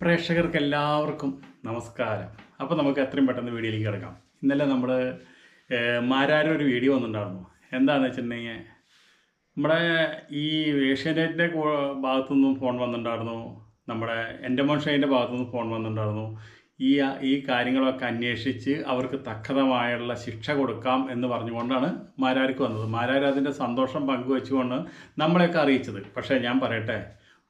പ്രേക്ഷകർക്ക് എല്ലാവർക്കും നമസ്കാരം. അപ്പോൾ നമുക്ക് എത്രയും പെട്ടെന്ന് വീഡിയോയിലേക്ക് കിടക്കാം. ഇന്നലെ നമ്മൾ മാരാരും ഒരു വീഡിയോ വന്നിട്ടുണ്ടായിരുന്നു. എന്താണെന്ന് വെച്ചിട്ടുണ്ടെങ്കിൽ നമ്മുടെ ഈ ഏഷ്യാനെറ്റിന്റെ ഭാഗത്തു നിന്നും ഫോൺ വന്നിട്ടുണ്ടായിരുന്നു. നമ്മുടെ എന്റെ മോൻഷൈന്റെ ഭാഗത്തു നിന്നും ഫോൺ വന്നിട്ടുണ്ടായിരുന്നു. ഈ ഈ കാര്യങ്ങളൊക്കെ അന്വേഷിച്ച് അവർക്ക് തക്കതമായുള്ള ശിക്ഷ കൊടുക്കാം എന്ന് പറഞ്ഞുകൊണ്ടാണ് മാരാർക്ക് വന്നത്. മാരാർ അതിന്റെ സന്തോഷം പങ്കുവെച്ചുകൊണ്ട് നമ്മളെയൊക്കെ അറിയിച്ചത്. പക്ഷേ ഞാൻ പറയട്ടെ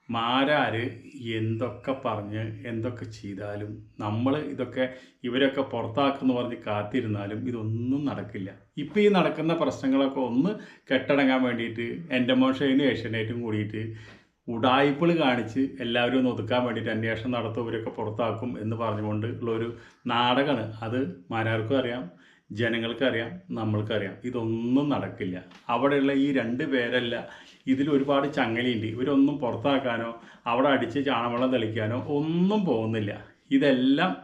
മാരാര് എന്തൊക്കെ പറഞ്ഞ് എന്തൊക്കെ ചെയ്താലും നമ്മൾ ഇതൊക്കെ ഇവരൊക്കെ പുറത്താക്കുമെന്ന് പറഞ്ഞ് കാത്തിരുന്നാലും ഇതൊന്നും നടക്കില്ല. ഇപ്പോൾ ഈ നടക്കുന്ന പ്രശ്നങ്ങളൊക്കെ ഒന്ന് കെട്ടടങ്ങാൻ വേണ്ടിയിട്ട് എന്റെ മോഷനും ഏഷ്യനേറ്റും കൂടിയിട്ട് ഉടായ്പകൾ കാണിച്ച് എല്ലാവരും ഒന്ന് ഒതുക്കാൻ വേണ്ടിയിട്ട് അന്വേഷണം നടത്തും ഇവരൊക്കെ പുറത്താക്കും എന്ന് പറഞ്ഞുകൊണ്ട് ഉള്ളൊരു നാടകമാണ്. അത് മാരാർക്കും അറിയാം. ജനങ്ങൾക്കറിയാം നമ്മൾക്കറിയാം. ഇതൊന്നും നടക്കില്ല. അവിടെയുള്ള ഈ രണ്ട് പേരല്ല ഇതിൽ ഒരുപാട് ചങ്ങലിയുണ്ട്. ഇവരൊന്നും പുറത്താക്കാനോ അവിടെ അടിച്ച് ചാണവെള്ളം തെളിക്കാനോ ഒന്നും പോകുന്നില്ല. ഇതെല്ലാം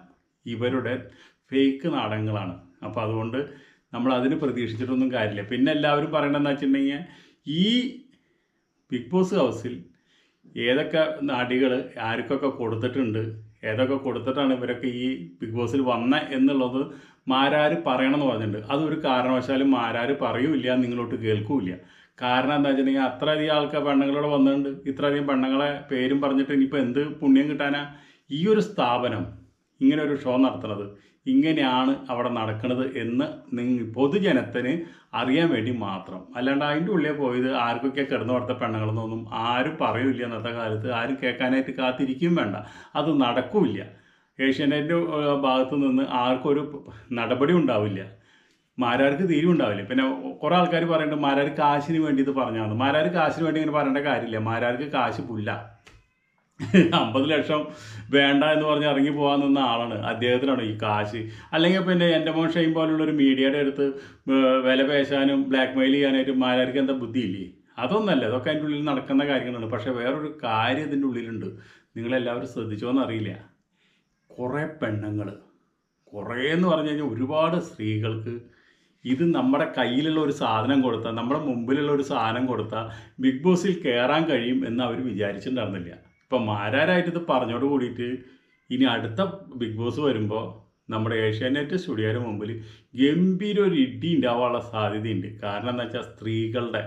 ഇവരുടെ ഫേക്ക് നാടകങ്ങളാണ്. അപ്പോൾ അതുകൊണ്ട് നമ്മൾ അതിന് പ്രതീക്ഷിച്ചിട്ടൊന്നും കാര്യമില്ല. പിന്നെ എല്ലാവരും പറയണമെന്ന് വെച്ചിട്ടുണ്ടെങ്കിൽ ഈ ബിഗ് ബോസ് ഹൗസിൽ ഏതൊക്കെ നടികൾ ആർക്കൊക്കെ കൊടുത്തിട്ടുണ്ട് ഏതൊക്കെ കൊടുത്തിട്ടാണ് ഇവരൊക്കെ ഈ ബിഗ് ബോസിൽ വന്ന എന്നുള്ളത് മാരാര് പറയണമെന്ന് പറഞ്ഞിട്ടുണ്ട്. അതൊരു കാരണവശാലും മാരാര് പറയൂല്ല നിങ്ങളോട്ട് കേൾക്കൂല കാരണം എന്താ വെച്ചിട്ടുണ്ടെങ്കിൽ അത്രയധികം ആൾക്കാർ പെണ്ണുങ്ങളോട് വന്നിട്ടുണ്ട്. ഇത്രയധികം പെണ്ണുങ്ങളെ പേരും പറഞ്ഞിട്ട് ഇനിയിപ്പോൾ എന്ത് പുണ്യം കിട്ടാനാ? ഈ ഒരു സ്ഥാപനം ഇങ്ങനെ ഒരു ഷോ നടത്തുന്നത്. ഇങ്ങനെയാണ് അവിടെ നടക്കുന്നത് എന്ന് നിങ്ങൾ പൊതുജനത്തിന് അറിയാൻ വേണ്ടി മാത്രം. അല്ലാണ്ട് അതിന്റെ ഉള്ളിൽ പോയത് ആർക്കൊക്കെ കിടന്നു കൊടുത്ത പെണ്ണുങ്ങളെന്നൊന്നും ആരും പറയൂല ഇന്നത്തെ കാലത്ത്. ആരും കേൾക്കാനായിട്ട് കാത്തിരിക്കും വേണ്ട. അത് നടക്കൂല ഏഷ്യാനെറ്റിന്റെ ഭാഗത്തു നിന്ന് ആർക്കൊരു നടപടി ഉണ്ടാവില്ല. മാരാർക്ക് തീരും ഉണ്ടാവില്ല. പിന്നെ കുറേ ആൾക്കാർ പറയുന്നുണ്ട് മാരാർ കാശിന് വേണ്ടി ഇത് പറഞ്ഞാൽ മാരാർ കാശിന് വേണ്ടി ഇങ്ങനെ പറയേണ്ട കാര്യമില്ല. മാരാർക്ക് കാശ് പുല്ല. അമ്പത് ലക്ഷം വേണ്ട എന്ന് പറഞ്ഞ് ഇറങ്ങി പോകാൻ നിന്ന ആളാണ്. അദ്ദേഹത്തിനാണ് ഈ കാശ്. അല്ലെങ്കിൽ പിന്നെ എന്റെ മോൻ ഷെയിം പോലുള്ള ഒരു മീഡിയയുടെ അടുത്ത് വില പേശാനും ബ്ലാക്ക് മെയിൽ ചെയ്യാനായിട്ട് മാരാർക്ക് എന്താ ബുദ്ധിയില്ലേ? അതൊന്നല്ല അതൊക്കെ അതിന്റെ ഉള്ളിൽ നടക്കുന്ന കാര്യങ്ങളാണ്. പക്ഷേ വേറൊരു കാര്യം ഇതിന്റെ ഉള്ളിലുണ്ട്. നിങ്ങളെല്ലാവരും ശ്രദ്ധിച്ചോന്ന് അറിയില്ല. കുറേ പെണ്ണുങ്ങൾ കുറേ എന്ന് പറഞ്ഞു കഴിഞ്ഞാൽ ഒരുപാട് സ്ത്രീകൾക്ക് ഇത് നമ്മുടെ കയ്യിലുള്ള ഒരു സാധനം കൊടുത്താൽ നമ്മുടെ മുമ്പിലുള്ള ഒരു സാധനം കൊടുത്താൽ ബിഗ് ബോസിൽ കയറാൻ കഴിയും എന്ന് അവർ വിചാരിച്ചിട്ടുണ്ടായിരുന്നില്ല. ഇപ്പം മാരാരായിട്ട് ഇത് പറഞ്ഞോട് കൂടിയിട്ട് ഇനി അടുത്ത ബിഗ് ബോസ് വരുമ്പോൾ നമ്മുടെ ഏഷ്യാനെറ്റ് സ്റ്റുഡിയോയുടെ മുമ്പിൽ ഗംഭീര ഒരു ഇടി ഉണ്ടാവാനുള്ള സാധ്യതയുണ്ട്. കാരണം എന്താ വെച്ചാൽ സ്ത്രീകളുടെ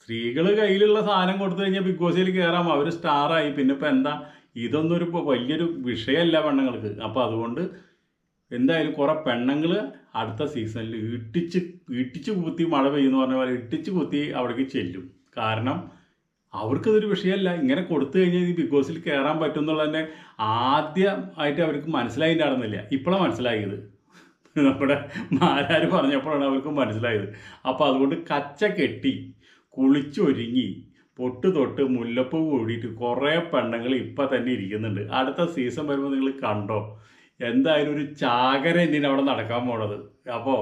സ്ത്രീകൾ കയ്യിലുള്ള സാധനം കൊടുത്തു കഴിഞ്ഞാൽ ബിഗ് ബോസിൽ കയറാം അവർ സ്റ്റാറായി. പിന്നെ ഇപ്പം എന്താ? ഇതൊന്നും ഒരു വലിയൊരു വിഷയമല്ല പെണ്ണുങ്ങൾക്ക്. അപ്പോൾ അതുകൊണ്ട് എന്തായാലും കുറേ പെണ്ണുങ്ങൾ അടുത്ത സീസണിൽ ഇട്ടിച്ച് ഇട്ടിച്ച് കുത്തി മഴ പെയ്യുന്ന പറഞ്ഞ പോലെ ഇട്ടിച്ച് കുത്തി അവിടേക്ക് ചെല്ലും. കാരണം അവർക്കതൊരു വിഷയമല്ല. ഇങ്ങനെ കൊടുത്തു കഴിഞ്ഞാൽ ഈ ബിഗ് ബോസിൽ കയറാൻ പറ്റും എന്നുള്ളത് തന്നെ ആദ്യമായിട്ട് അവർക്ക് മനസ്സിലായിട്ടുണ്ടായിരുന്നില്ല ഇപ്പോഴാണ് മനസ്സിലായത്. നമ്മുടെ മാരാർ പറഞ്ഞപ്പോഴാണ് അവർക്കും മനസ്സിലായത്. അപ്പോൾ അതുകൊണ്ട് കച്ച കെട്ടി കുളിച്ചൊരുങ്ങി പൊട്ട് തൊട്ട് മുല്ലപ്പൂ കൂടിയിട്ട് കുറേ പെണ്ണുങ്ങൾ ഇപ്പം തന്നെ ഇരിക്കുന്നുണ്ട്. അടുത്ത സീസൺ വരുമ്പോൾ നിങ്ങൾ കണ്ടോ? എന്തായാലും ഒരു ചാകര എന്തിനാണ് അവിടെ നടക്കാൻ പോണത്. അപ്പോൾ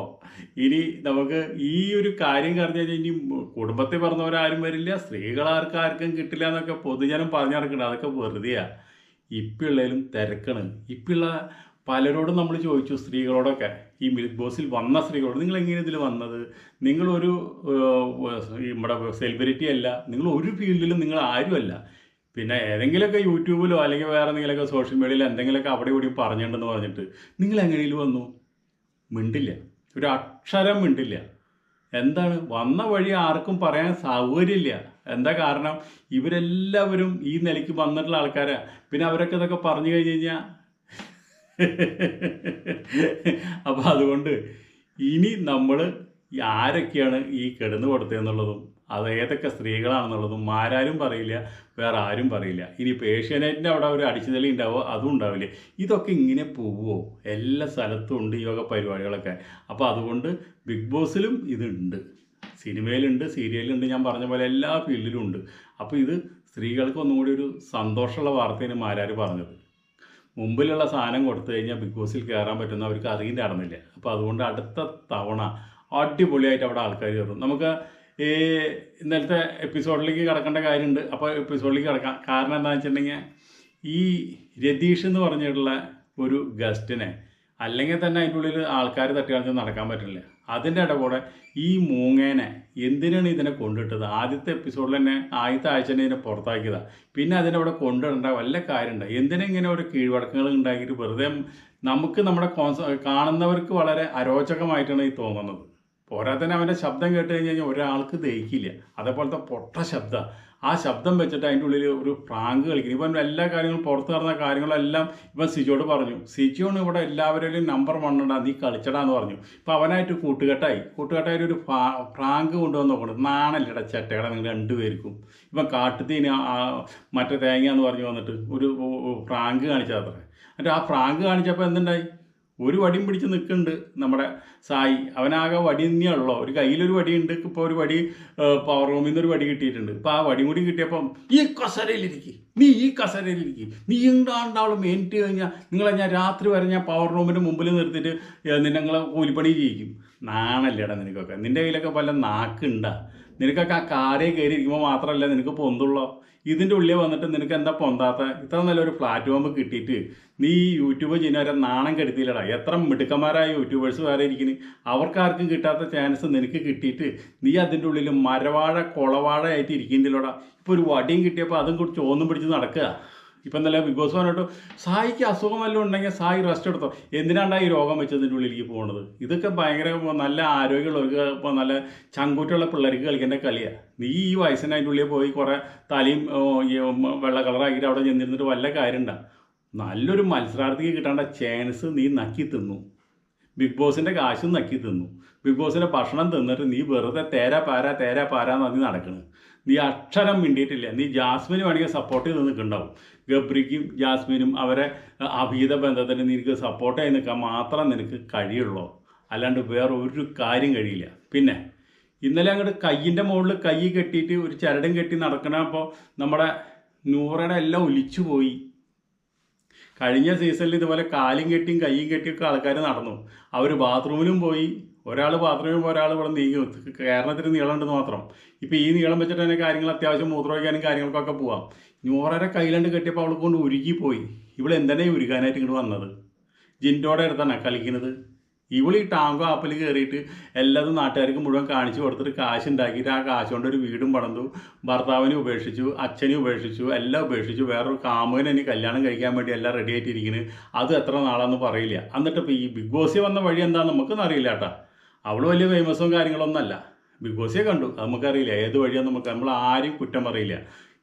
ഇനി നമുക്ക് ഈ ഒരു കാര്യം പറഞ്ഞു കഴിഞ്ഞാൽ ഇനി കുടുംബത്തിൽ പറഞ്ഞവരാരും വരില്ല സ്ത്രീകളാർക്ക് ആർക്കും കിട്ടില്ല എന്നൊക്കെ പൊതുജനം പറഞ്ഞു നടക്കുന്നുണ്ട് അതൊക്കെ വെറുതെയാണ് ഇപ്പിള്ളേലും തിരക്കണ്. ഇപ്പിള്ള പലരോടും നമ്മൾ ചോദിച്ചു സ്ത്രീകളോടൊക്കെ ഈ മിൽക്ക് ബോസിൽ വന്ന സ്ത്രീകളോട് നിങ്ങൾ എങ്ങനെ ഇതിൽ വന്നത്? നിങ്ങളൊരു നമ്മുടെ സെലിബ്രിറ്റി അല്ല നിങ്ങൾ ഒരു ഫീൽഡിലും നിങ്ങൾ ആരുമല്ല പിന്നെ ഏതെങ്കിലുമൊക്കെ യൂട്യൂബിലോ അല്ലെങ്കിൽ വേറെ എന്തെങ്കിലുമൊക്കെ സോഷ്യൽ മീഡിയയിലോ എന്തെങ്കിലുമൊക്കെ അവിടെ ഇവിടെയും പറഞ്ഞിട്ടുണ്ടെന്ന് പറഞ്ഞിട്ട് നിങ്ങൾ എങ്ങനെയും വന്നു? മിണ്ടില്ല. ഒരു അക്ഷരം മിണ്ടില്ല. എന്താണ്? വന്ന വഴി ആർക്കും പറയാൻ സൗകര്യമില്ല. എന്താ കാരണം? ഇവരെല്ലാവരും ഈ നിലയ്ക്ക് വന്നിട്ടുള്ള ആൾക്കാരാണ് പിന്നെ അവരൊക്കെ ഇതൊക്കെ പറഞ്ഞു കഴിഞ്ഞ് കഴിഞ്ഞാൽ അപ്പോൾ അതുകൊണ്ട് ഇനി നമ്മൾ ആരൊക്കെയാണ് ഈ കിടന്നു കൊടുത്തതെന്നുള്ളതും അത് ഏതൊക്കെ സ്ത്രീകളാണെന്നുള്ളതും ആരാരും പറയില്ല വേറെ ആരും പറയില്ല. ഇനിയിപ്പോൾ ഏഷ്യാനെറ്റിന്റെ അവിടെ ഒരു അടിച്ചുതലി ഉണ്ടാവുമോ അതും ഉണ്ടാവില്ല. ഇതൊക്കെ ഇങ്ങനെ പോവുമോ എല്ലാ സ്ഥലത്തും ഉണ്ട് വക പരിപാടികളൊക്കെ. അപ്പോൾ അതുകൊണ്ട് ബിഗ് ബോസിലും ഇതുണ്ട്. സിനിമയിലുണ്ട് സീരിയലുണ്ട് ഞാൻ പറഞ്ഞ പോലെ എല്ലാ ഫീൽഡിലും ഉണ്ട്. അപ്പോൾ ഇത് സ്ത്രീകൾക്ക് ഒന്നും കൂടി ഒരു സന്തോഷമുള്ള വാർത്തയാണ് മാരാർ പറഞ്ഞത്. മുമ്പിലുള്ള സാധനം കൊടുത്തു കഴിഞ്ഞാൽ ബിഗ് ബോസിൽ കയറാൻ പറ്റുന്ന അവർക്ക് അറിയില്ലായിരുന്നില്ല. അപ്പോൾ അതുകൊണ്ട് അടുത്ത തവണ അടിപൊളിയായിട്ട് അവിടെ ആൾക്കാർ കയറും. നമുക്ക് ഈ ഇന്നലത്തെ എപ്പിസോഡിലേക്ക് കിടക്കേണ്ട കാര്യമുണ്ട്. അപ്പോൾ എപ്പിസോഡിലേക്ക് കിടക്കാം. കാരണം എന്താണെന്ന് വെച്ചിട്ടുണ്ടെങ്കിൽ ഈ രതീഷ് എന്ന് പറഞ്ഞിട്ടുള്ള ഒരു ഗസ്റ്റിനെ അല്ലെങ്കിൽ തന്നെ അതിന്റെ ഉള്ളിൽ ആൾക്കാർ തട്ടി കളിച്ച് നടക്കാൻ പറ്റില്ല. അതിന്റെ ഇട ഈ മൂങ്ങേനെ എന്തിനാണ് ഇതിനെ കൊണ്ടിട്ടത്? ആദ്യത്തെ എപ്പിസോഡിൽ തന്നെ ആദ്യത്തെ ആഴ്ച തന്നെ ഇതിനെ പുറത്താക്കിയതാണ് പിന്നെ അതിനവിടെ കൊണ്ടിടേണ്ട വല്ല കാര്യമുണ്ട്? എന്തിനാ ഇങ്ങനെ ഒരു കീഴ്വഴക്കങ്ങൾ ഉണ്ടാക്കിയിട്ട് വെറുതെ നമുക്ക് നമ്മുടെ കോൺസ കാണുന്നവർക്ക് വളരെ അരോചകമായിട്ടാണ് ഈ തോന്നുന്നത്. പോരാത്തന്നെ അവന്റെ ശബ്ദം കേട്ട് കഴിഞ്ഞ് കഴിഞ്ഞാൽ ഒരാൾക്ക് ദഹിക്കില്ല. അതേപോലത്തെ പൊട്ട ശബ്ദം. ആ ശബ്ദം വെച്ചിട്ട് അതിന്റെ ഉള്ളിൽ ഒരു പ്രാങ്ക് കളിക്കുന്നു. ഇപ്പം എല്ലാ കാര്യങ്ങളും പുറത്ത് നടന്ന കാര്യങ്ങളെല്ലാം ഇപ്പം സിജോട് പറഞ്ഞു. സിജോണ് ഇവിടെ എല്ലാവരുടെയും നമ്പർ വണ്ണടാ നീ കളിച്ചടാ എന്ന് പറഞ്ഞു. ഇപ്പം അവനായിട്ട് കൂട്ടുകെട്ടായി. കൂട്ടുകെട്ടായിട്ട് ഒരു പ്രാങ്ക് കൊണ്ടുവന്ന് നോക്കണം. നാണല്ലട ചെട്ടകളെ നിങ്ങൾ രണ്ടുപേർക്കും. ഇപ്പം കാട്ടുതീന് മറ്റേ തേങ്ങ എന്ന് പറഞ്ഞു വന്നിട്ട് ഒരു പ്രാങ്ക് കാണിച്ചത്ര എന്നിട്ട് ആ പ്രാങ്ക് കാണിച്ചപ്പോൾ എന്തുണ്ടായി? ഒരു വടിയും പിടിച്ച് നിൽക്കുന്നുണ്ട് നമ്മുടെ സായി. അവനാകെ വടി തന്നെയാണല്ലോ ഒരു കയ്യിലൊരു വടിയുണ്ട് ഇപ്പോൾ ഒരു വടി പവർ റൂമിൽ നിന്ന് ഒരു വടി കിട്ടിയിട്ടുണ്ട്. ഇപ്പോൾ ആ വടി കൂടി കിട്ടിയപ്പം ഈ കസരയിലിരിക്കും. നീ ഈ കസരയിലിരിക്കും. നീ എന്താണ്ടാവളും മേനിറ്റ് കഴിഞ്ഞാൽ നിങ്ങളെ ഞാൻ രാത്രി വരെ ഞാൻ പവർ റൂമിന്റെ മുമ്പിൽ നിർത്തിയിട്ട് നിന്നെ നിങ്ങളെ കൂലിപ്പണി ചെയ്യിക്കും. നാണല്ലേടാ നിനക്കൊക്കെ. നിന്റെ കയ്യിലൊക്കെ പല നാക്കുണ്ടാ? നിനക്കൊക്കെ ആ കാരേ കയറി ഇരിക്കുമ്പോൾ മാത്രമല്ല നിനക്ക് പൊന്തുള്ളൂ? ഇതിന്റെ ഉള്ളിൽ വന്നിട്ട് നിനക്ക് എന്താ പൊന്താത്ത? ഇത്ര നല്ലൊരു പ്ലാറ്റ്ഫോം കിട്ടിയിട്ട് നീ യൂട്യൂബ് ചെയ്യുന്നവരെ നാണം കെടുത്തില്ലടാ എത്ര മിടുക്കന്മാരായ യൂട്യൂബേഴ്സ് വേറെ ഇരിക്കുന്നു. അവർക്കാർക്കും കിട്ടാത്ത ചാൻസ് നിനക്ക് കിട്ടിയിട്ട് നീ അതിന്റെ ഉള്ളിൽ മരവാഴ കുളവാഴ ആയിട്ട് ഇരിക്കുന്നില്ലടാ. ഇപ്പോൾ ഒരു വടിയും കിട്ടിയപ്പോൾ അതും കൂടി ചോന്നും പിടിച്ച് നടക്കുക. ഇപ്പം നല്ല ബിഗ് ബോസ് പറഞ്ഞിട്ട് സായിക്ക് അസുഖം വല്ലതും ഉണ്ടെങ്കിൽ സായി റെസ്റ്റ് എടുത്തോ. എന്തിനാണ്ടാ ഈ രോഗം വെച്ചതിന്റെ ഉള്ളിലേക്ക് പോകുന്നത് ഇതൊക്കെ ഭയങ്കര നല്ല ആരോഗ്യമുള്ളവർക്ക് ഇപ്പോൾ നല്ല ചങ്കൂറ്റുള്ള പിള്ളേർക്ക് കളിക്കേണ്ട കളിയാണ് നീ ഈ വയസ്സിന് അതിന്റെ ഉള്ളിൽ പോയി കുറേ തലയും വെള്ള കളറാക്കിയിട്ട് അവിടെ ചെന്നിരുന്നിട്ട് വല്ല കാര്യമുണ്ട നല്ലൊരു മത്സരാർത്ഥിക്ക് കിട്ടേണ്ട ചാൻസ് നീ നക്കി തിന്നു. ബിഗ് ബോസിന്റെ കാശും നക്കി തിന്നു. ബിഗ് ബോസിന്റെ ഭക്ഷണം തിന്നിട്ട് നീ വെറുതെ തേരാ പാരാ തേരാ പാരാന്ന് നടക്കണ്. നീ അക്ഷരം മിണ്ടിയിട്ടില്ല. നീ ജാസ്മിന് വേണമെങ്കിൽ സപ്പോർട്ട് ചെയ്ത് നിൽക്കുന്നുണ്ടാവും ഗബ്രിക്കും ജാസ്മിനും അവരെ അഭീത ബന്ധത്തിന് നിനക്ക് സപ്പോർട്ട് ചെയ്ത് നിൽക്കാൻ മാത്രം നിനക്ക് കഴിയുള്ളൂ. അല്ലാണ്ട് വേറെ ഒരു കാര്യം കഴിയില്ല. പിന്നെ ഇന്നലെ അങ്ങോട്ട് കയ്യിന്റെ മുകളിൽ കൈ കെട്ടിയിട്ട് ഒരു ചരടും കെട്ടി നടക്കണപ്പോൾ നമ്മുടെ നൂറയുടെ എല്ലാം ഒലിച്ചു പോയി. കഴിഞ്ഞ സീസണിൽ ഇതുപോലെ കാലും കെട്ടിയും കൈയും കെട്ടിയൊക്കെ ആൾക്കാർ നടന്നു. അവർ ബാത്റൂമിലും പോയി. ഒരാൾ ബാത്റൂമിൽ ഒരാൾ ഇവിടെ നീങ്ങി. കേരളത്തിന് നീളമുണ്ടെന്ന് മാത്രം. ഇപ്പോൾ ഈ നീളം വെച്ചിട്ട് തന്നെ കാര്യങ്ങൾ അത്യാവശ്യം മൂത്രമൊഴിക്കാനും കാര്യങ്ങൾക്കൊക്കെ പോവാം. ഓരോരോ കയ്യിലണ്ട് കെട്ടിയപ്പോൾ അവൾ കൊണ്ട് ഉരുകിപ്പോയി. പോയി ഇവിടെ എന്തിനാ ഈ ഉരുകാനായിട്ട് ഇങ്ങോട്ട് വന്നത്? ജിൻഡോടെ അടുത്താണ് കളിക്കുന്നത് ഇവൾ ഈ ടാങ്കോ ആപ്പിൽ കയറിയിട്ട് എല്ലാതും നാട്ടുകാർക്ക് മുഴുവൻ കാണിച്ചു കൊടുത്തിട്ട് കാശ് ഉണ്ടാക്കിയിട്ട് ആ കാശ് കൊണ്ട് ഒരു വീടും പടന്നു ഭർത്താവിനെ ഉപേക്ഷിച്ചു അച്ഛനെ ഉപേക്ഷിച്ചു എല്ലാം ഉപേക്ഷിച്ചു. വേറൊരു കാമുകനെ ഇനി കല്യാണം കഴിക്കാൻ വേണ്ടി എല്ലാം റെഡി ആയിട്ടിരിക്കുന്നത് അത് എത്ര നാളാന്ന് പറയില്ല. എന്നിട്ട് ഇപ്പോൾ ഈ ബിഗ് ബോസിൽ വന്ന വഴി എന്താണെന്ന് നമുക്കൊന്നും അറിയില്ല കേട്ടാ. അവൾ വലിയ ഫേമസും കാര്യങ്ങളൊന്നുമല്ല ബിഗ് ബോസിയെ കണ്ടു. അത് നമുക്കറിയില്ല. ഏത് വഴിയാന്ന് നമുക്ക് നമ്മൾ ആരും കുറ്റം പറയില്ല.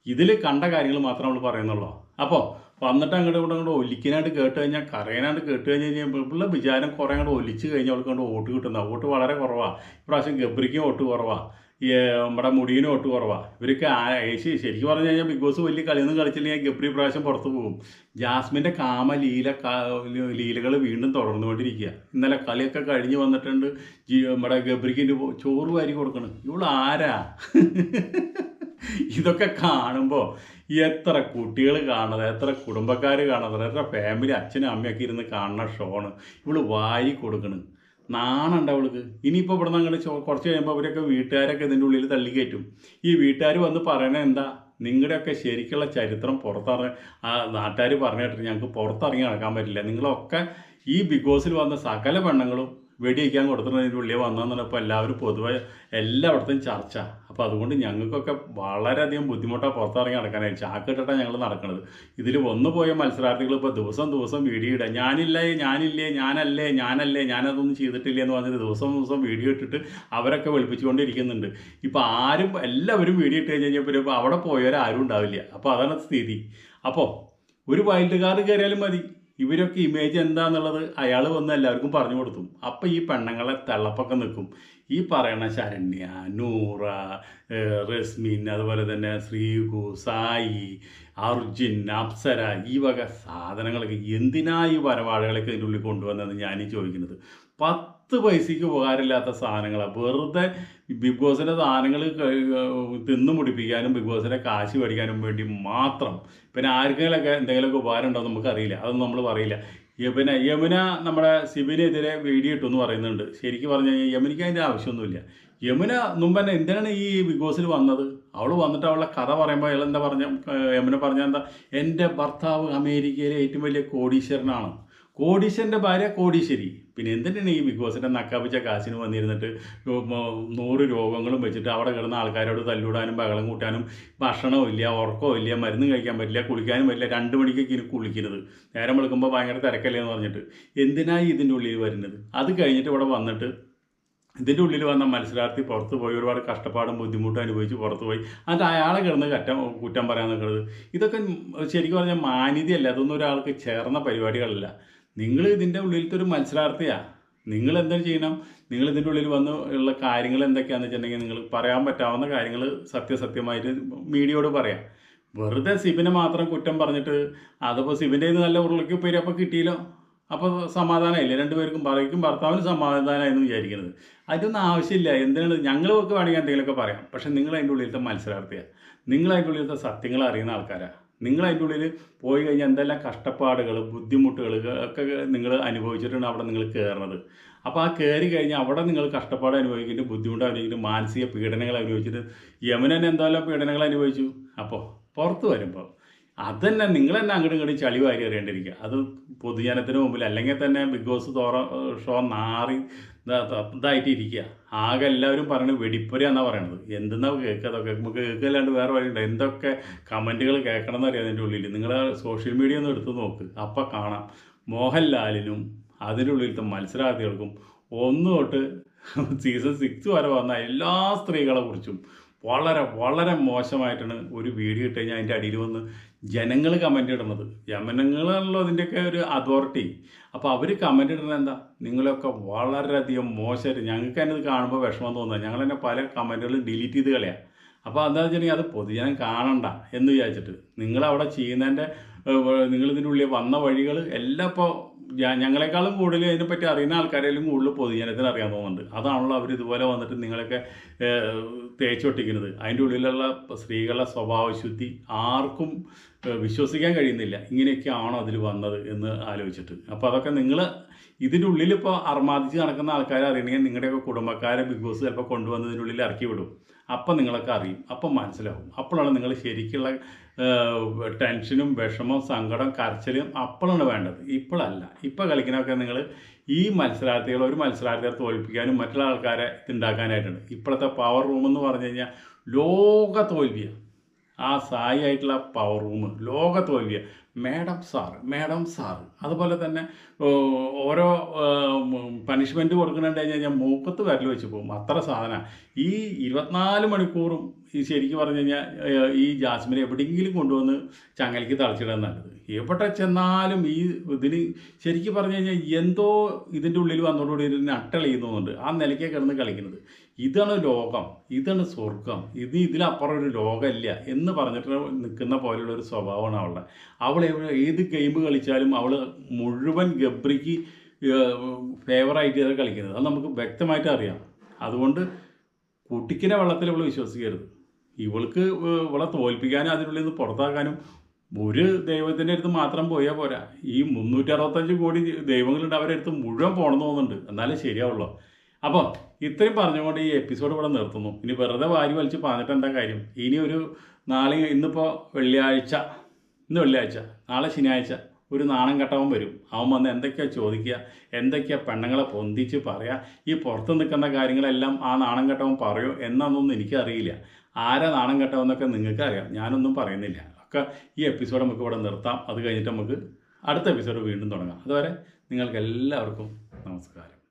ഇതിൽ കണ്ട കാര്യങ്ങൾ മാത്രം നമ്മൾ പറയുന്നുള്ളൂ. അപ്പോൾ വന്നിട്ട് അങ്ങോട്ട് ഇവിടെ അങ്ങോട്ട് ഒലിക്കാനായിട്ട് കേട്ട് കഴിഞ്ഞാൽ കരയാനായിട്ട് കേട്ട് കഴിഞ്ഞ് കഴിഞ്ഞാൽ വിചാരം കുറേ അങ്ങോട്ട് ഒലിച്ച് കഴിഞ്ഞാൽ അവൾക്ക് കൊണ്ട് വോട്ട് കിട്ടുന്ന. വോട്ട് വളരെ കുറവാണ് ഇപ്രാവശ്യം ഗബ്രിക്കും വോട്ട് കുറവാണ് നമ്മുടെ മുടീനും ഒട്ട് കുറവാണ് ഇവർക്ക് ശരിക്കും പറഞ്ഞു കഴിഞ്ഞാൽ ബിഗ് ബോസ് വലിയ കളിയൊന്നും കളിച്ചില്ലെങ്കിൽ ഗപ്രി പ്രാവശ്യം പുറത്തു പോകും. ജാസ്മിന്റെ കാമ ലീല ലീലകൾ വീണ്ടും തുടർന്നുകൊണ്ടിരിക്കുക. ഇന്നലെ കളിയൊക്കെ കഴിഞ്ഞ് വന്നിട്ടുണ്ട് ജി നമ്മുടെ ഗബ്രിക്ക് ചോറ് വാരി കൊടുക്കണം. ഇവൾ ആരാ? ഇതൊക്കെ കാണുമ്പോൾ എത്ര കുട്ടികൾ കാണുന്നത് എത്ര കുടുംബക്കാർ കാണുന്നത് എത്ര ഫാമിലി അച്ഛനും അമ്മയൊക്കെ ഇരുന്ന് കാണുന്ന ഷോണ് ഇവൾ വാരി കൊടുക്കണ്. നാണുണ്ട് അവൾക്ക്. ഇനിയിപ്പോൾ ഇവിടെ നിന്ന് അങ്ങോട്ട് കുറച്ച് കഴിയുമ്പോൾ അവരൊക്കെ വീട്ടുകാരൊക്കെ ഇതിന്റെ ഉള്ളിൽ തള്ളി കയറ്റും ഈ വീട്ടുകാർ വന്ന് പറയണത് എന്താ? നിങ്ങളുടെയൊക്കെ ശരിക്കുള്ള ചരിത്രം പുറത്തിറങ്ങി ആ നാട്ടുകാർ പറഞ്ഞിട്ട് ഞങ്ങൾക്ക് പുറത്തിറങ്ങി നടക്കാൻ പറ്റില്ല. നിങ്ങളൊക്കെ ഈ ബിഗ് ബോസിൽ വന്ന സകല പെണ്ണുങ്ങളും വെടിവെക്കാൻ കൊടുത്തിട്ടുള്ളതിന്റെ ഉള്ളിൽ വന്നതെന്നാണ് ഇപ്പോൾ എല്ലാവരും പൊതുവെ എല്ലായിടത്തും ചർച്ച. അപ്പോൾ അതുകൊണ്ട് ഞങ്ങൾക്കൊക്കെ വളരെയധികം ബുദ്ധിമുട്ടാണ് പുറത്തിറങ്ങി നടക്കാനായി ചാക്കിട്ടിട്ടാണ് ഞങ്ങൾ നടക്കുന്നത് ഇതിൽ വന്നു പോയ മത്സരാർത്ഥികൾ ഇപ്പോൾ ദിവസം ദിവസം വീഡിയോ ഇടുക ഞാനില്ലേ ഞാനില്ലേ ഞാനല്ലേ ഞാനല്ലേ ഞാനതൊന്നും ചെയ്തിട്ടില്ല എന്ന് പറഞ്ഞിട്ട് ദിവസം ദിവസം വീഡിയോ ഇട്ടിട്ട് അവരൊക്കെ വെളുപ്പിച്ചുകൊണ്ടിരിക്കുന്നുണ്ട്. ഇപ്പോൾ ആരും എല്ലാവരും വീഡിയോ ഇട്ട് കഴിഞ്ഞ് കഴിഞ്ഞപ്പോൾ ഇപ്പോൾ അവിടെ പോയവരാരും ഉണ്ടാവില്ല. അപ്പോൾ അതാണ് സ്ഥിതി. അപ്പോൾ ഒരു വൈൽഡ് കാർഡ് കയറിയാലും മതി. ഇവരൊക്കെ ഇമേജ് എന്താന്നുള്ളത് അയാൾ വന്ന് എല്ലാവർക്കും പറഞ്ഞു കൊടുത്തു അപ്പം ഈ പെണ്ണുങ്ങളെ തള്ളപ്പൊക്കെ നിൽക്കും. ഈ പറയണ ശരണ്യ നൂറ റസ്മിൻ അതുപോലെ തന്നെ ശ്രീകു സായി അർജുൻ അപ്സര ഈ വക സാധനങ്ങളൊക്കെ എന്തിനാ ഈ വരവാഴകളൊക്കെ ഇതിന്റെ ഉള്ളിൽ കൊണ്ടുവന്നതെന്ന് ഞാനീ ചോദിക്കുന്നത്. പത്ത് പൈസയ്ക്ക് ഉപകാരമില്ലാത്ത സാധനങ്ങളാണ് വെറുതെ ബിഗ് ബോസിന്റെ സാധനങ്ങൾ തിന്നു മുടിപ്പിക്കാനും ബിഗ് ബോസിന്റെ കാശ് മേടിക്കാനും വേണ്ടി മാത്രം. പിന്നെ ആർക്കെങ്കിലൊക്കെ എന്തെങ്കിലുമൊക്കെ ഉപകാരം ഉണ്ടോ നമുക്ക് നമുക്കറിയില്ല. അതൊന്നും നമ്മൾ പറയില്ല. യമുന യമുന നമ്മുടെ സിബിനെതിരെ വീഡിയോ ഇട്ടെന്ന് പറയുന്നുണ്ട്. ശരിക്കും പറഞ്ഞു കഴിഞ്ഞാൽ യമുനയ്ക്ക് അതിന്റെ ആവശ്യമൊന്നുമില്ല. യമുന മുമ്പ് തന്നെ എന്തിനാണ് ഈ ബിഗ് ബോസിൽ വന്നത്? അവൾ വന്നിട്ട് അവളുടെ കഥ പറയുമ്പോൾ അയാൾ എന്താ പറഞ്ഞ യമുന പറഞ്ഞ എന്താ? എന്റെ ഭർത്താവ് അമേരിക്കയിലെ ഏറ്റവും വലിയ കോടീശ്വരനാണ്. കോടീശ്വരന്റെ ഭാര്യ കോടീശ്വരി പിന്നെ എന്തിനാണ് ഈ ബിഗ് ബോസിന്റെ നക്കാപ്പിച്ച കാശിന് വന്നിരുന്നിട്ട് നൂറ് രോഗങ്ങളും വെച്ചിട്ട് അവിടെ കിടന്ന ആൾക്കാരോട് തല്ലൂടാനും ബഹളം കൂട്ടാനും ഭക്ഷണവും ഇല്ല ഉറക്കവും ഇല്ല മരുന്ന് കഴിക്കാൻ പറ്റില്ല കുളിക്കാനും പറ്റില്ല രണ്ട് മണിക്കൊക്കെ ഇനി കുളിക്കുന്നത് നേരം വെളുക്കുമ്പോൾ ഭയങ്കര തിരക്കല്ലേ എന്ന് പറഞ്ഞിട്ട് എന്തിനായി ഇതിന്റെ ഉള്ളിൽ വരുന്നത്? അത് കഴിഞ്ഞിട്ട് ഇവിടെ വന്നിട്ട് ഇതിന്റെ ഉള്ളിൽ വന്ന മത്സരാർത്ഥി പുറത്ത് പോയി ഒരുപാട് കഷ്ടപ്പാടും ബുദ്ധിമുട്ടും അനുഭവിച്ച് പുറത്ത് പോയി. എന്നിട്ട് അയാളെ കിടന്ന് കറ്റം കുറ്റം പറയാൻ നിൽക്കുന്നത് ഇതൊക്കെ ശരിക്കും പറഞ്ഞാൽ മാന്യതയല്ല അതൊന്നും ഒരാൾക്ക് ചേർന്ന പരിപാടികളല്ല. നിങ്ങൾ ഇതിന്റെ ഉള്ളിലത്തെ ഒരു മത്സരാർത്ഥിയാണ് നിങ്ങൾ എന്താണ് ചെയ്യണം? നിങ്ങൾ ഇതിന്റെ ഉള്ളിൽ വന്ന് ഉള്ള കാര്യങ്ങൾ എന്തൊക്കെയാണെന്ന് വെച്ചിട്ടുണ്ടെങ്കിൽ നിങ്ങൾ പറയാൻ പറ്റാവുന്ന കാര്യങ്ങൾ സത്യസത്യമായിട്ട് മീഡിയയോട് പറയാം. വെറുതെ സിബിനെ മാത്രം കുറ്റം പറഞ്ഞിട്ട് അതിപ്പോൾ സിബിന്റെ നല്ല ഉരുളയ്ക്ക് പേര് അപ്പോൾ കിട്ടിയില്ലോ. അപ്പോൾ സമാധാനമായില്ലേ? രണ്ടുപേർക്കും പറയ്ക്കും ഭർത്താവിന് സമാധാനമായിരുന്നു വിചാരിക്കുന്നത് അതിനൊന്നും ആവശ്യമില്ല. എന്തിനാണ്? ഞങ്ങൾ ഒക്കെ വേണമെങ്കിൽ എന്തെങ്കിലുമൊക്കെ പറയാം. പക്ഷേ നിങ്ങൾ അതിന്റെ ഉള്ളിലത്തെ മത്സരാർത്ഥിയാണ് നിങ്ങൾ അതിന്റെ ഉള്ളിലത്തെ സത്യങ്ങൾ അറിയുന്ന ആൾക്കാരാണ് നിങ്ങൾ അതിന്റെ ഉള്ളിൽ പോയി കഴിഞ്ഞാൽ എന്തെല്ലാം കഷ്ടപ്പാടുകൾ ബുദ്ധിമുട്ടുകൾ ഒക്കെ നിങ്ങൾ അനുഭവിച്ചിട്ടാണ് അവിടെ നിങ്ങൾ കയറുന്നത്. അപ്പോൾ ആ കയറി കഴിഞ്ഞാൽ അവിടെ നിങ്ങൾ കഷ്ടപ്പാട് അനുഭവിക്കുന്നുണ്ട് ബുദ്ധിമുട്ട് അനുഭവിക്കുന്നുണ്ട് മാനസിക പീഡനങ്ങൾ അനുഭവിച്ചിട്ട് യമനൻ എന്തെല്ലാം പീഡനങ്ങൾ അനുഭവിച്ചു? അപ്പോൾ പുറത്ത് വരുമ്പോൾ അതന്നെ നിങ്ങൾ തന്നെ അങ്ങോട്ടും ഇങ്ങോട്ടും ചളി വാരി അറിയേണ്ടിരിക്കുക അത് പൊതുജനത്തിന് മുമ്പിൽ അല്ലെങ്കിൽ തന്നെ ബിഗ് ബോസ് തോറ ഷോ നാറി ഇതാ- ഇതാ- ഇതായിട്ട് ഇരിക്കുക ആകെ എല്ലാവരും പറയുന്നത് വെടിപ്പുര എന്നാണ് പറയണത്. എന്തെന്നാ കേൾക്കുക അതൊക്കെ? നമുക്ക് കേൾക്കല്ലാണ്ട് വേറെ വഴിയുണ്ട്? എന്തൊക്കെ കമന്റുകൾ കേൾക്കണം എന്നറിയാം അതിന്റെ ഉള്ളിൽ നിങ്ങൾ സോഷ്യൽ മീഡിയ ഒന്ന് എടുത്ത് നോക്ക്. അപ്പം കാണാം. മോഹൻലാലിനും അതിന്റെ ഉള്ളിലത്തെ മത്സരാർത്ഥികൾക്കും ഒന്ന് തൊട്ട് സീസൺ സിക്സ് വരെ വന്ന എല്ലാ സ്ത്രീകളെ കുറിച്ചും വളരെ വളരെ മോശമായിട്ടാണ് ഒരു വീഡിയോ ഇട്ട് കഴിഞ്ഞാൽ അതിന്റെ അടിയിൽ വന്ന് ജനങ്ങൾ കമന്റ് ഇടുന്നത്. ജനങ്ങളാണല്ലോ അതിന്റെയൊക്കെ ഒരു അതോറിറ്റി അപ്പോൾ അവർ കമന്റ് ഇടുന്നത് എന്താ? നിങ്ങളൊക്കെ വളരെയധികം മോശമായിട്ട് ഞങ്ങൾക്ക് തന്നെ ഇത് കാണുമ്പോൾ വിഷമം തോന്നുന്നത്. ഞങ്ങൾ തന്നെ പല കമന്റുകളും ഡിലീറ്റ് ചെയ്ത് കളയാം. അപ്പോൾ എന്താ വെച്ചിട്ടുണ്ടെങ്കിൽ അത് പൊതുജനം കാണണ്ട എന്ന് വിചാരിച്ചിട്ട് നിങ്ങളവിടെ ചെയ്യുന്നതിന്റെ നിങ്ങൾ ഇതിന്റെ ഉള്ളിൽ വന്ന വഴികൾ എല്ലാം ഇപ്പോൾ ഞങ്ങളെക്കാളും കൂടുതൽ ഇതിനെപ്പറ്റി അറിയുന്ന ആൾക്കാരെങ്കിലും കൂടുതൽ പൊതുജനത്തിന് അറിയാൻ തോന്നുന്നുണ്ട്. അതാണല്ലോ അവർ ഇതുപോലെ വന്നിട്ട് നിങ്ങളൊക്കെ തേച്ചൊട്ടിക്കുന്നത് അതിന്റെ ഉള്ളിലുള്ള സ്ത്രീകളുടെ സ്വഭാവശുദ്ധി ആർക്കും വിശ്വസിക്കാൻ കഴിയുന്നില്ല. ഇങ്ങനെയൊക്കെ ആണോ അതിൽ വന്നത് എന്ന് ആലോചിച്ചിട്ട്. അപ്പോൾ അതൊക്കെ നിങ്ങൾ ഇതിന്റെ ഉള്ളിൽ ഇപ്പോൾ അർമാദിച്ച് നടക്കുന്ന ആൾക്കാരെ അറിയണമെങ്കിൽ നിങ്ങളുടെയൊക്കെ കുടുംബക്കാരെ ബിഗ് ബോസ് ചിലപ്പോൾ കൊണ്ടുവന്നതിന്റെ ഉള്ളിൽ ഇറക്കി വിടും. അപ്പം നിങ്ങളൊക്കെ അറിയും. അപ്പം മനസ്സിലാവും. അപ്പോഴാണ് നിങ്ങൾ ശരിക്കുള്ള ടെൻഷനും വിഷമം സങ്കടം കരച്ചിലും അപ്പോഴാണ് വേണ്ടത്. ഇപ്പോഴല്ല. ഇപ്പോൾ കളിക്കുന്നതൊക്കെ നിങ്ങൾ ഈ മത്സരാർത്ഥികൾ ഒരു മത്സരാർത്ഥിയെ തോൽപ്പിക്കാനും മറ്റുള്ള ആൾക്കാരെ ഇതുണ്ടാക്കാനായിട്ടാണ്. ഇപ്പോഴത്തെ പവർ റൂം എന്ന് പറഞ്ഞു കഴിഞ്ഞാൽ ലോക തോൽവിയാണ് ആ സായി ആയിട്ടുള്ള പവർ റൂം ലോക തോൽവിയാണ് മാഡം സാർ മാഡം സാർ അതുപോലെ തന്നെ ഓരോ പണിഷ്മെന്റ് കൊടുക്കുന്നുണ്ട് കഴിഞ്ഞാൽ ഞാൻ മൂക്കത്ത് വരൽ വെച്ച് പോകും. അത്ര സാധന. ഈ ഇരുപത്തിനാല് മണിക്കൂറും ഈ ശരിക്കും പറഞ്ഞു കഴിഞ്ഞാൽ ഈ ജാസ്മിനെ എവിടെയെങ്കിലും കൊണ്ടുവന്ന് ചങ്ങലയ്ക്ക് തളച്ചിടാൻ നല്ലത്. എവിടെ ചെന്നാലും ഈ ഇതിന് ശരിക്കും പറഞ്ഞു കഴിഞ്ഞാൽ എന്തോ ഇതിന്റെ ഉള്ളിൽ വന്നതോടുകൂടി ഇതിന് അട്ടളിയുന്നുണ്ട് ആ നിലയ്ക്കേ കിടന്ന് കളിക്കുന്നത്. ഇതാണ് ലോകം ഇതാണ് സ്വർഗം ഇത് ഇതിലപ്പുറം ഒരു ലോകമില്ല എന്ന് പറഞ്ഞിട്ട് നിൽക്കുന്ന പോലെയുള്ള ഒരു സ്വഭാവമാണ് അവളുടെ. അവൾ ഏത് ഗെയിം കളിച്ചാലും അവൾ മുഴുവൻ ഗബ്രിക്ക് ഫേവറായിട്ട് കളിക്കുന്നത്. അത് നമുക്ക് വ്യക്തമായിട്ട് അറിയാം. അതുകൊണ്ട് കുട്ടിക്കിനെ വെള്ളത്തിൽ ഇവൾ വിശ്വസിക്കരുത്. ഇവൾക്ക് ഇവളെ തോൽപ്പിക്കാനും അതിനുള്ളിൽ നിന്ന് പുറത്താക്കാനും ഒരു ദൈവത്തിന്റെ അടുത്ത് മാത്രം പോയാൽ പോരാ. ഈ മുന്നൂറ്ററുപത്തഞ്ച് കോടി ദൈവങ്ങളുണ്ട് അവരുടെ അടുത്ത് മുഴുവൻ പോകണമെന്ന് തോന്നുന്നുണ്ട്. എന്നാലേ ശരിയാവുള്ളൂ അപ്പോൾ ഇത്രയും പറഞ്ഞുകൊണ്ട് ഈ എപ്പിസോഡ് ഇവിടെ നിർത്തുന്നു. ഇനി വെറുതെ വാരി വലിച്ച് പറഞ്ഞിട്ട് എന്താ കാര്യം? ഇനി ഒരു നാളെ ഇന്നിപ്പോൾ വെള്ളിയാഴ്ച. ഇന്ന് വെള്ളിയാഴ്ച. നാളെ ശനിയാഴ്ച. ഒരു നാണം കെട്ടവൻ വരും. അവൻ വന്ന് എന്തൊക്കെയാ ചോദിക്കുക? എന്തൊക്കെയാ പെണ്ണുങ്ങളെ പൊന്തിച്ച് പറയുക ഈ പുറത്ത് നിൽക്കുന്ന കാര്യങ്ങളെല്ലാം ആ നാണം കെട്ടവൻ പറയോ എന്നൊന്നും എനിക്കറിയില്ല. ആരാ നാണം കെട്ടവെന്നൊക്കെ നിങ്ങൾക്ക് അറിയാം ഞാനൊന്നും പറയുന്നില്ല. ഒക്കെ ഈ എപ്പിസോഡ് നമുക്ക് ഇവിടെ നിർത്താം. അത് കഴിഞ്ഞിട്ട് നമുക്ക് അടുത്ത എപ്പിസോഡ് വീണ്ടും തുടങ്ങാം. അതുവരെ നിങ്ങൾക്ക് എല്ലാവർക്കും നമസ്കാരം.